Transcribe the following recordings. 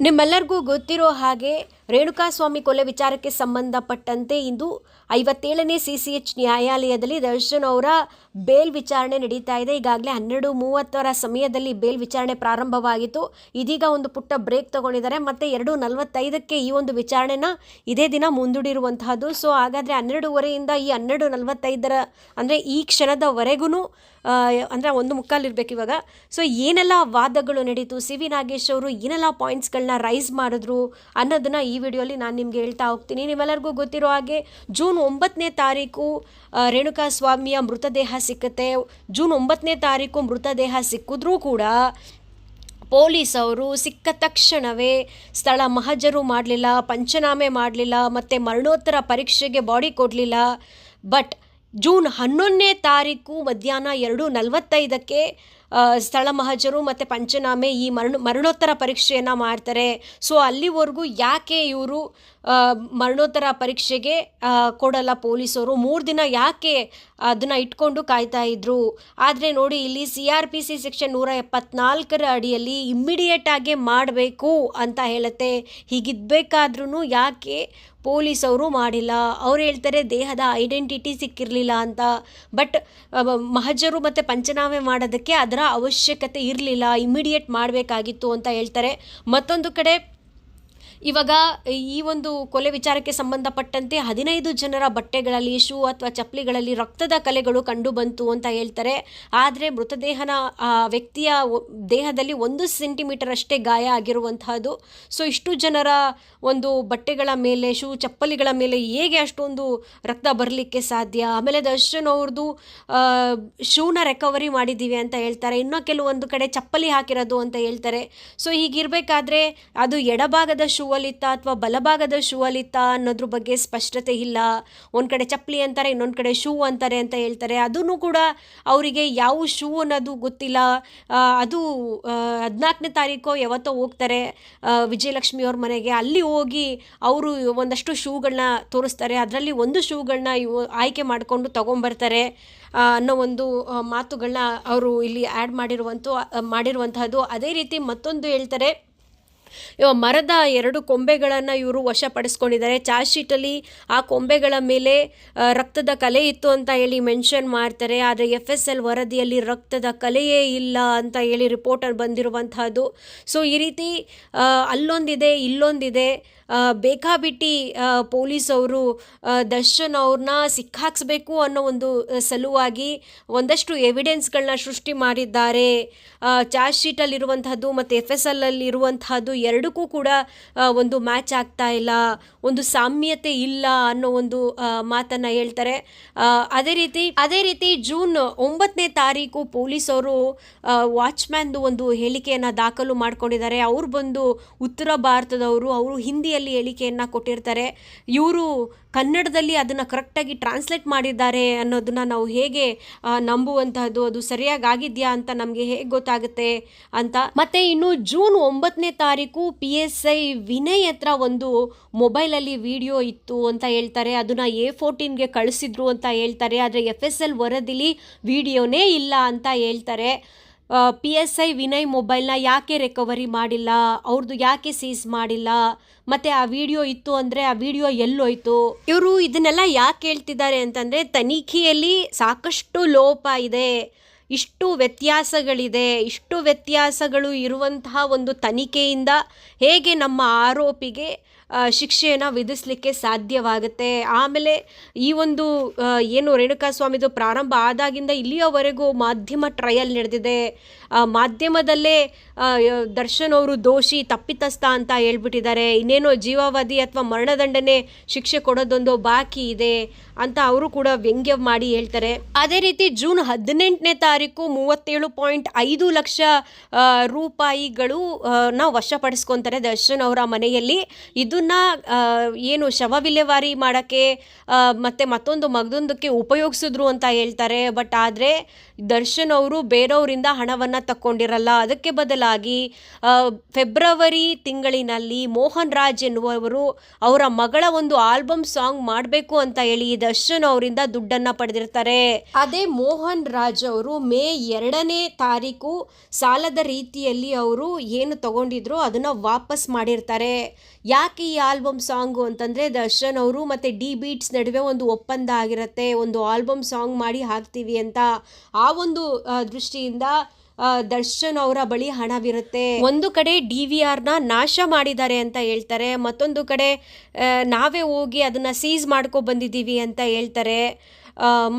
ನಿಮ್ಮೆಲ್ಲರಿಗೂ ಗೊತ್ತಿರೋ ಹಾಗೆ ರೇಣುಕಾಸ್ವಾಮಿ ಕೊಲೆ ವಿಚಾರಕ್ಕೆ ಸಂಬಂಧಪಟ್ಟಂತೆ ಇಂದು ಐವತ್ತೇಳನೇ ಸಿ ಸಿ ನ್ಯಾಯಾಲಯದಲ್ಲಿ ದರ್ಶನ್ ಅವರ ಬೇಲ್ ವಿಚಾರಣೆ ನಡೀತಾ ಇದೆ. ಈಗಾಗಲೇ ಹನ್ನೆರಡು ಮೂವತ್ತರ ಸಮಯದಲ್ಲಿ ಬೇಲ್ ವಿಚಾರಣೆ ಪ್ರಾರಂಭವಾಗಿತ್ತು. ಇದೀಗ ಒಂದು ಪುಟ್ಟ ಬ್ರೇಕ್ ತಗೊಂಡಿದ್ದಾರೆ. ಮತ್ತೆ ಎರಡು ನಲವತ್ತೈದಕ್ಕೆ ಈ ಒಂದು ವಿಚಾರಣೆನ ಇದೇ ದಿನ ಮುಂದೂಡಿರುವಂತಹದ್ದು. ಸೊ, ಹಾಗಾದರೆ ಹನ್ನೆರಡೂವರೆಯಿಂದ ಈ ಹನ್ನೆರಡು ನಲವತ್ತೈದರ ಅಂದರೆ ಈ ಕ್ಷಣದವರೆಗೂ ಅಂದರೆ ಒಂದು ಮುಕ್ಕಾಲಿರ್ಬೇಕು ಇವಾಗ. ಸೊ, ಏನೆಲ್ಲ ವಾದಗಳು ನಡೀತು? ಸಿ ವಿ ನಾಗೇಶ್ ಅವರು ಏನೆಲ್ಲ ಪಾಯಿಂಟ್ಸ್ಗಳನ್ನ ರೈಸ್ ಮಾಡಿದ್ರು ಅನ್ನೋದನ್ನ ಈ ವಿಡಿಯೋಲಿ ನಾನು ನಿಮಗೆ ಹೇಳ್ತಾ ಹೋಗ್ತೀನಿ. ನಿಮ್ಮೆಲ್ಲರಿಗೂ ಗೊತ್ತಿರೋ ಹಾಗೆ ಜೂನ್ ಒಂಬತ್ತನೇ ತಾರೀಕು ರೇಣುಕಾ ಸ್ವಾಮಿಯ ಮೃತದೇಹ ಸಿಕ್ಕತ್ತೆ. ಜೂನ್ ಒಂಬತ್ತನೇ ತಾರೀಕು ಮೃತದೇಹ ಸಿಕ್ಕಿದ್ರೂ ಕೂಡ ಪೊಲೀಸ್ ಅವರು ಸಿಕ್ಕ ತಕ್ಷಣವೇ ಸ್ಥಳ ಮಹಜರು ಮಾಡಲಿಲ್ಲ, ಪಂಚನಾಮೆ ಮಾಡಲಿಲ್ಲ, ಮತ್ತು ಮರಣೋತ್ತರ ಪರೀಕ್ಷೆಗೆ ಬಾಡಿ ಕೊಡಲಿಲ್ಲ. ಬಟ್ ಜೂನ್ ಹನ್ನೊಂದನೇ ತಾರೀಕು ಮಧ್ಯಾಹ್ನ ಎರಡು ನಲವತ್ತೈದಕ್ಕೆ ಸ್ಥಳ ಮಹಜರು ಮತ್ತು ಪಂಚನಾಮೆ ಈ ಮರಣ, ಮರಣೋತ್ತರ ಪರೀಕ್ಷೆಯನ್ನು ಮಾಡ್ತಾರೆ. ಸೊ ಅಲ್ಲಿವರೆಗೂ ಯಾಕೆ ಇವರು ಮರಣೋತ್ತರ ಪರೀಕ್ಷೆಗೆ ಕೊಡಲ್ಲ ಪೊಲೀಸರು? ಮೂರು ದಿನ ಯಾಕೆ ಅದನ್ನು ಇಟ್ಕೊಂಡು ಕಾಯ್ತಾ ಇದ್ರು? ಆದರೆ ನೋಡಿ, ಇಲ್ಲಿ C R P C section ನೂರ ಎಪ್ಪತ್ನಾಲ್ಕರ ಅಡಿಯಲ್ಲಿ ಇಮ್ಮಿಡಿಯೇಟ್ ಆಗಿ ಮಾಡಬೇಕು ಅಂತ ಹೇಳುತ್ತೆ. ಹೀಗಿದ್ಬೇಕಾದ್ರೂ ಯಾಕೆ ಪೊಲೀಸವರು ಮಾಡಿಲ್ಲ. ಅವ್ರು ಹೇಳ್ತಾರೆ ದೇಹದ ಐಡೆಂಟಿಟಿ ಸಿಕ್ಕಿರಲಿಲ್ಲ ಅಂತ. ಬಟ್ ಮಹಜರು ಮತ್ತು ಪಂಚನಾಮೆ ಮಾಡೋದಕ್ಕೆ ಅದರ ಅವಶ್ಯಕತೆ ಇರಲಿಲ್ಲ. ಇಮಿಡಿಯೇಟ್ ಮಾಡಬೇಕಾಗಿತ್ತು ಅಂತ ಹೇಳ್ತಾರೆ. ಮತ್ತೊಂದು ಕಡೆ ಇವಾಗ ಈ ಒಂದು ಕೊಲೆ ವಿಚಾರಕ್ಕೆ ಸಂಬಂಧಪಟ್ಟಂತೆ ಹದಿನೈದು ಜನರ ಬಟ್ಟೆಗಳಲ್ಲಿ, ಶೂ ಅಥವಾ ಚಪ್ಪಲಿಗಳಲ್ಲಿ ರಕ್ತದ ಕಲೆಗಳು ಕಂಡು ಬಂತು ಅಂತ ಹೇಳ್ತಾರೆ. ಆದರೆ ಮೃತದೇಹನ ವ್ಯಕ್ತಿಯ ದೇಹದಲ್ಲಿ ಒಂದು ಸೆಂಟಿಮೀಟರ್ ಅಷ್ಟೇ ಗಾಯ ಆಗಿರುವಂತಹದ್ದು. ಸೊ, ಇಷ್ಟು ಜನರ ಒಂದು ಬಟ್ಟೆಗಳ ಮೇಲೆ, ಶೂ, ಚಪ್ಪಲಿಗಳ ಮೇಲೆ ಹೇಗೆ ಅಷ್ಟೊಂದು ರಕ್ತ ಬರಲಿಕ್ಕೆ ಸಾಧ್ಯ? ಆಮೇಲೆ ದರ್ಶನ್ ಅವ್ರದ್ದು ಶೂನ ರೆಕವರಿ ಮಾಡಿದ್ದೀವಿ ಅಂತ ಹೇಳ್ತಾರೆ. ಇನ್ನೂ ಕೆಲವೊಂದು ಕಡೆ ಚಪ್ಪಲಿ ಹಾಕಿರೋದು ಅಂತ ಹೇಳ್ತಾರೆ. ಸೊ, ಹೀಗಿರಬೇಕಾದ್ರೆ ಅದು ಎಡಭಾಗದ ಶೂ ಅಲ್ಲಿತ್ತಾ ಅಥವಾ ಬಲಭಾಗದ ಶೂ ಅಲ್ಲಿತ್ತಾ ಅನ್ನೋದ್ರ ಬಗ್ಗೆ ಸ್ಪಷ್ಟತೆ ಇಲ್ಲ. ಒಂದು ಕಡೆ ಚಪ್ಪಲಿ ಅಂತಾರೆ, ಇನ್ನೊಂದು ಕಡೆ ಶೂ ಅಂತಾರೆ ಅಂತ ಹೇಳ್ತಾರೆ. ಅದೂ ಕೂಡ ಅವರಿಗೆ ಯಾವ ಶೂ ಅನ್ನೋದು ಗೊತ್ತಿಲ್ಲ. ಅದು ಹದಿನಾಲ್ಕನೇ ತಾರೀಕು ಯಾವತ್ತೋ ಹೋಗ್ತಾರೆ ವಿಜಯಲಕ್ಷ್ಮಿ ಅವ್ರ ಮನೆಗೆ. ಅಲ್ಲಿ ಹೋಗಿ ಅವರು ಒಂದಷ್ಟು ಶೂಗಳನ್ನ ತೋರಿಸ್ತಾರೆ. ಅದರಲ್ಲಿ ಒಂದು ಶೂಗಳನ್ನ ಇವು ಆಯ್ಕೆ ಮಾಡಿಕೊಂಡು ತೊಗೊಂಬರ್ತಾರೆ ಅನ್ನೋ ಒಂದು ಮಾತುಗಳನ್ನ ಅವರು ಇಲ್ಲಿ ಆ್ಯಡ್ ಮಾಡಿರುವಂಥ ಮಾಡಿರುವಂತಹದ್ದು. ಅದೇ ರೀತಿ ಮತ್ತೊಂದು ಹೇಳ್ತಾರೆ ಮರದ ಎರಡು ಕೊಂಬೆಗಳನ್ನು ಇವರು ವಶಪಡಿಸ್ಕೊಂಡಿದ್ದಾರೆ. ಚಾರ್ಜ್ ಶೀಟಲ್ಲಿ ಆ ಕೊಂಬೆಗಳ ಮೇಲೆ ರಕ್ತದ ಕಲೆ ಇತ್ತು ಅಂತ ಹೇಳಿ ಮೆನ್ಷನ್ ಮಾಡ್ತಾರೆ. ಆದರೆ ಎಫ್ ಎಸ್ ಎಲ್ ವರದಿಯಲ್ಲಿ ರಕ್ತದ ಕಲೆಯೇ ಇಲ್ಲ ಅಂತ ಹೇಳಿ ರಿಪೋರ್ಟರ್ ಬಂದಿರುವಂತಹದ್ದು. ಸೊ, ಈ ರೀತಿ ಅಲ್ಲೊಂದಿದೆ, ಇಲ್ಲೊಂದಿದೆ ಬೇಕಾಬಿಟ್ಟಿ ಪೊಲೀಸ್ ಅವರು ದರ್ಶನ್ ಅವ್ರನ್ನ ಸಿಕ್ಕಾಕ್ಸ್ಬೇಕು ಅನ್ನೋ ಒಂದು ಸಲುವಾಗಿ ಒಂದಷ್ಟು ಎವಿಡೆನ್ಸ್ಗಳನ್ನ ಸೃಷ್ಟಿ ಮಾಡಿದ್ದಾರೆ. ಚಾರ್ಜ್ ಶೀಟಲ್ಲಿರುವಂತಹದ್ದು ಮತ್ತು ಎಫ್ ಎಸ್ ಎಲ್ ಇರುವಂತಹದ್ದು ಎರಡಕ್ಕೂ ಕೂಡ ಒಂದು ಮ್ಯಾಚ್ ಆಗ್ತಾ ಇಲ್ಲ, ಒಂದು ಸಾಮ್ಯತೆ ಇಲ್ಲ ಅನ್ನೋ ಒಂದು ಮಾತನ್ನ ಹೇಳ್ತಾರೆ. ಅದೇ ರೀತಿ ಅದೇ ರೀತಿ ಜೂನ್ ಒಂಬತ್ತನೇ ತಾರೀಕು ಪೊಲೀಸವರು ವಾಚ್ಮ್ಯಾನ್ದು ಒಂದು ಹೇಳಿಕೆಯನ್ನು ದಾಖಲು ಮಾಡ್ಕೊಂಡಿದ್ದಾರೆ. ಅವ್ರು ಬಂದು ಉತ್ತರ ಭಾರತದವರು, ಅವರು ಹಿಂದಿಯಲ್ಲಿ ಹೇಳಿಕೆಯನ್ನು ಕೊಟ್ಟಿರ್ತಾರೆ. ಇವರು ಕನ್ನಡದಲ್ಲಿ ಅದನ್ನು ಕರೆಕ್ಟಾಗಿ ಟ್ರಾನ್ಸ್ಲೇಟ್ ಮಾಡಿದ್ದಾರೆ ಅನ್ನೋದನ್ನ ನಾವು ಹೇಗೆ ನಂಬುವಂತಹದ್ದು, ಅದು ಸರಿಯಾಗಿ ಆಗಿದೆಯಾ ಅಂತ ನಮಗೆ ಹೇಗೆ ಗೊತ್ತಾಗುತ್ತೆ ಅಂತ. ಮತ್ತೆ ಇನ್ನು ಜೂನ್ ಒಂಬತ್ತನೇ ತಾರೀಕು ಪಿ ಎಸ್ ಐ ವಿನಯ್ ಹತ್ರ ಒಂದು ಮೊಬೈಲಲ್ಲಿ ವಿಡಿಯೋ ಇತ್ತು ಅಂತ ಹೇಳ್ತಾರೆ. ಅದನ್ನು ಎ ಫೋರ್ಟೀನ್ಗೆ ಕಳಿಸಿದ್ರು ಅಂತ ಹೇಳ್ತಾರೆ. ಆದರೆ ಎಫ್ ಎಸ್ ಎಲ್ ವರದಿಲಿ ವಿಡಿಯೋನೇ ಇಲ್ಲ ಅಂತ ಹೇಳ್ತಾರೆ. ಪಿ ಎಸ್ ಐ ವಿನಯ್ ಮೊಬೈಲ್ನ ಯಾಕೆ ರಿಕವರಿ ಮಾಡಿಲ್ಲ? ಅವ್ರದ್ದು ಯಾಕೆ ಸೀಸ್ ಮಾಡಿಲ್ಲ? ಮತ್ತೆ ಆ ವಿಡಿಯೋ ಇತ್ತು ಅಂದರೆ ಆ ವಿಡಿಯೋ ಎಲ್ಲೋಯ್ತು? ಇವರು ಇದನ್ನೆಲ್ಲ ಯಾಕೆ ಹೇಳ್ತಿದ್ದಾರೆ ಅಂತಂದರೆ ತನಿಖೆಯಲ್ಲಿ ಸಾಕಷ್ಟು ಲೋಪ ಇದೆ. ಇಷ್ಟು ವ್ಯತ್ಯಾಸಗಳಿದೆ ಇಷ್ಟು ವ್ಯತ್ಯಾಸಗಳು ಇರುವಂತಹ ಒಂದು ತನಿಖೆಯಿಂದ ಹೇಗೆ ನಮ್ಮ ಆರೋಪಿಗೆ ಶಿಕ್ಷೆಯನ್ನು ವಿಧಿಸಲಿಕ್ಕೆ ಸಾಧ್ಯವಾಗುತ್ತೆ. ಆಮೇಲೆ ಈ ಒಂದು ಏನು ರೇಣುಕಾ ಸ್ವಾಮಿದು ಪ್ರಾರಂಭ ಆದಾಗಿಂದ ಇಲ್ಲಿಯವರೆಗೂ ಮಾಧ್ಯಮ ಟ್ರಯಲ್ ನಡೆದಿದೆ. ಮಾಧ್ಯಮದಲ್ಲೇ ದರ್ಶನ್ ಅವರು ದೋಷಿ, ತಪ್ಪಿತಸ್ಥ ಅಂತ ಹೇಳ್ಬಿಟ್ಟಿದ್ದಾರೆ. ಇನ್ನೇನೋ ಜೀವಾವಧಿ ಅಥವಾ ಮರಣದಂಡನೆ ಶಿಕ್ಷೆ ಕೊಡೋದೊಂದು ಬಾಕಿ ಇದೆ ಅಂತ ಅವರು ಕೂಡ ವ್ಯಂಗ್ಯ ಮಾಡಿ ಹೇಳ್ತಾರೆ. ಅದೇ ರೀತಿ ಜೂನ್ ಹದಿನೆಂಟನೇ ತಾರೀಕು ಮೂವತ್ತೇಳು ಪಾಯಿಂಟ್ ಐದು ಲಕ್ಷ ರೂಪಾಯಿಗಳು ನಾವು ವಶಪಡಿಸ್ಕೊತಾರೆ ದರ್ಶನ್ ಅವರ ಮನೆಯಲ್ಲಿ. ಇದನ್ನ ಆ, ಏನು ಶವ ವಿಲೇವಾರಿ ಮಾಡೋಕ್ಕೆ ಮತ್ತು ಮತ್ತೊಂದು ಮಗದೊಂದಕ್ಕೆ ಉಪಯೋಗಿಸಿದ್ರು ಅಂತ ಹೇಳ್ತಾರೆ. ಬಟ್ ಆದರೆ ದರ್ಶನ್ ಅವರು ಬೇರೆಯವರಿಂದ ಹಣವನ್ನು ತಕ್ಕೊಂಡಿರಲ್ಲ. ಅದಕ್ಕೆ ಬದಲಾಗಿ ಫೆಬ್ರವರಿ ತಿಂಗಳಿನಲ್ಲಿ ಮೋಹನ್ ರಾಜ್ ಎನ್ನುವವರು ಅವರ ಮಗಳ ಒಂದು ಆಲ್ಬಮ್ ಸಾಂಗ್ ಮಾಡಬೇಕು ಅಂತ ಹೇಳಿ ದರ್ಶನ್ ಅವರಿಂದ ದುಡ್ಡನ್ನು ಪಡೆದಿರ್ತಾರೆ. ಅದೇ ಮೋಹನ್ ರಾಜ್ ಅವರು ಮೇ ಎರಡನೇ ತಾರೀಕು ಸಾಲದ ರೀತಿಯಲ್ಲಿ ಅವರು ಏನು ತಗೊಂಡಿದ್ರು ಅದನ್ನ ವಾಪಸ್ ಮಾಡಿರ್ತಾರೆ. ಯಾಕೆ ಈ ಆಲ್ಬಮ್ ಸಾಂಗು ಅಂತಂದರೆ ದರ್ಶನ್ ಅವರು ಮತ್ತು ಡಿ ಬೀಟ್ಸ್ ನಡುವೆ ಒಂದು ಒಪ್ಪಂದ ಆಗಿರುತ್ತೆ, ಒಂದು ಆಲ್ಬಮ್ ಸಾಂಗ್ ಮಾಡಿ ಹಾಕ್ತೀವಿ ಅಂತ ಆ ಒಂದು ದೃಷ್ಟಿಯಿಂದ ದರ್ಶನ್ ಅವರ ಬಳಿ ಹಣವಿರುತ್ತೆ. ಒಂದು ಕಡೆ ಡಿ ವಿ ಆರ್ನ ನಾಶ ಮಾಡಿದ್ದಾರೆ ಅಂತ ಹೇಳ್ತಾರೆ, ಮತ್ತೊಂದು ಕಡೆ ನಾವೇ ಹೋಗಿ ಅದನ್ನು ಸೀಸ್ ಮಾಡ್ಕೊ ಬಂದಿದ್ದೀವಿ ಅಂತ ಹೇಳ್ತಾರೆ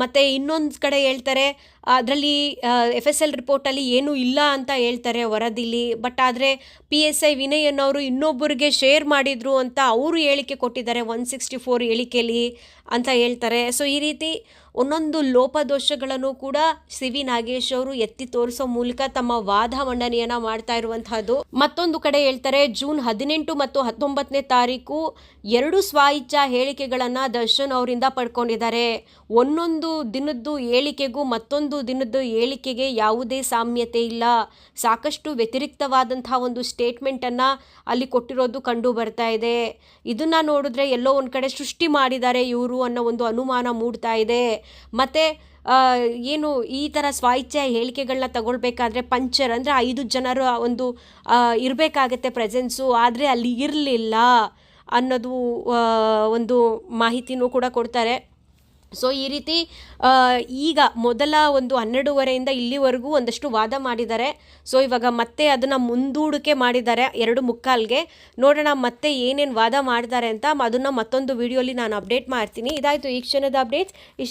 ಮತ್ತು ಮತ್ತೆ ಇನ್ನೊಂದು ಕಡೆ ಹೇಳ್ತಾರೆ ಅದರಲ್ಲಿ ಎಫ್ ಎಸ್ ಎಲ್ ರಿಪೋರ್ಟಲ್ಲಿ ಏನೂ ಇಲ್ಲ ಅಂತ ಹೇಳ್ತಾರೆ ವರದಿಲಿ. ಬಟ್ ಆದರೆ ಪಿ ಎಸ್ ಐ ವಿನಯ್ ಅನ್ನೋರು ಇನ್ನೊಬ್ಬರಿಗೆ ಶೇರ್ ಮಾಡಿದರು ಅಂತ ಅವರು ಹೇಳಿಕೆ ಕೊಟ್ಟಿದ್ದಾರೆ ಒನ್ ಸಿಕ್ಸ್ಟಿ ಫೋರ್ ಹೇಳಿಕೆಯಲ್ಲಿ ಅಂತ ಹೇಳ್ತಾರೆ. ಸೊ ಈ ರೀತಿ ಒಂದೊಂದು ಲೋಪದೋಷಗಳನ್ನು ಕೂಡ ಸಿ ವಿ ನಾಗೇಶ್ ಅವರು ಎತ್ತಿ ತೋರಿಸೋ ಮೂಲಕ ತಮ್ಮ ವಾದ ಮಂಡನೆಯನ್ನ ಮಾಡ್ತಾ ಇರುವಂತಹದ್ದು. ಮತ್ತೊಂದು ಕಡೆ ಹೇಳ್ತಾರೆ, ಜೂನ್ ಹದಿನೆಂಟು ಮತ್ತು ಹತ್ತೊಂಬತ್ತನೇ ತಾರೀಕು ಎರಡು ಸ್ವಾಯಿಚ್ಛಾ ಹೇಳಿಕೆಗಳನ್ನು ದರ್ಶನ್ ಅವರಿಂದ ಪಡ್ಕೊಂಡಿದ್ದಾರೆ. ಒಂದೊಂದು ದಿನದ್ದು ಹೇಳಿಕೆಗೂ ಮತ್ತೊಂದು ದಿನದ್ದು ಹೇಳಿಕೆಗೆ ಯಾವುದೇ ಸಾಮ್ಯತೆ ಇಲ್ಲ. ಸಾಕಷ್ಟು ವ್ಯತಿರಿಕ್ತವಾದಂತಹ ಒಂದು ಸ್ಟೇಟ್ಮೆಂಟನ್ನು ಅಲ್ಲಿ ಕೊಟ್ಟಿರೋದು ಕಂಡು ಬರ್ತಾ ಇದೆ. ಇದನ್ನು ನೋಡಿದ್ರೆ ಎಲ್ಲೋ ಒಂದು ಕಡೆ ಸೃಷ್ಟಿ ಮಾಡಿದ್ದಾರೆ ಇವರು ಅನ್ನೋ ಒಂದು ಅನುಮಾನ ಮೂಡ್ತಾ ಇದೆ. ಮತ್ತು ಏನು ಈ ಥರ ಸ್ವಾಯಿಚ್ಛ ಹೇಳಿಕೆಗಳನ್ನ ತಗೊಳ್ಬೇಕಾದ್ರೆ ಪಂಚರ್ ಅಂದರೆ ಐದು ಜನರು ಒಂದು ಇರಬೇಕಾಗತ್ತೆ ಪ್ರೆಸೆನ್ಸು ಆದರೆ ಅಲ್ಲಿ ಇರಲಿಲ್ಲ ಅನ್ನೋದು ಒಂದು ಮಾಹಿತಿನೂ ಕೂಡ ಕೊಡ್ತಾರೆ. ಸೊ ಈ ರೀತಿ ಈಗ ಮೊದಲ ಒಂದು ಹನ್ನೆರಡೂವರೆಯಿಂದ ಇಲ್ಲಿವರೆಗೂ ಒಂದಷ್ಟು ವಾದ ಮಾಡಿದ್ದಾರೆ. ಸೊ ಇವಾಗ ಮತ್ತೆ ಅದನ್ನು ಮುಂದೂಡಿಕೆ ಮಾಡಿದ್ದಾರೆ ಎರಡು ಮುಕ್ಕಾಲ್ಗೆ. ನೋಡೋಣ ಮತ್ತೆ ಏನೇನು ವಾದ ಮಾಡ್ತಾರೆ ಅಂತ ಅದನ್ನು ಮತ್ತೊಂದು ವಿಡಿಯೋಲಿ ನಾನು ಅಪ್ಡೇಟ್ ಮಾಡ್ತೀನಿ. ಇದಾಯಿತು ಈ ಕ್ಷಣದ ಅಪ್ಡೇಟ್ಸ್ ಇಷ್ಟು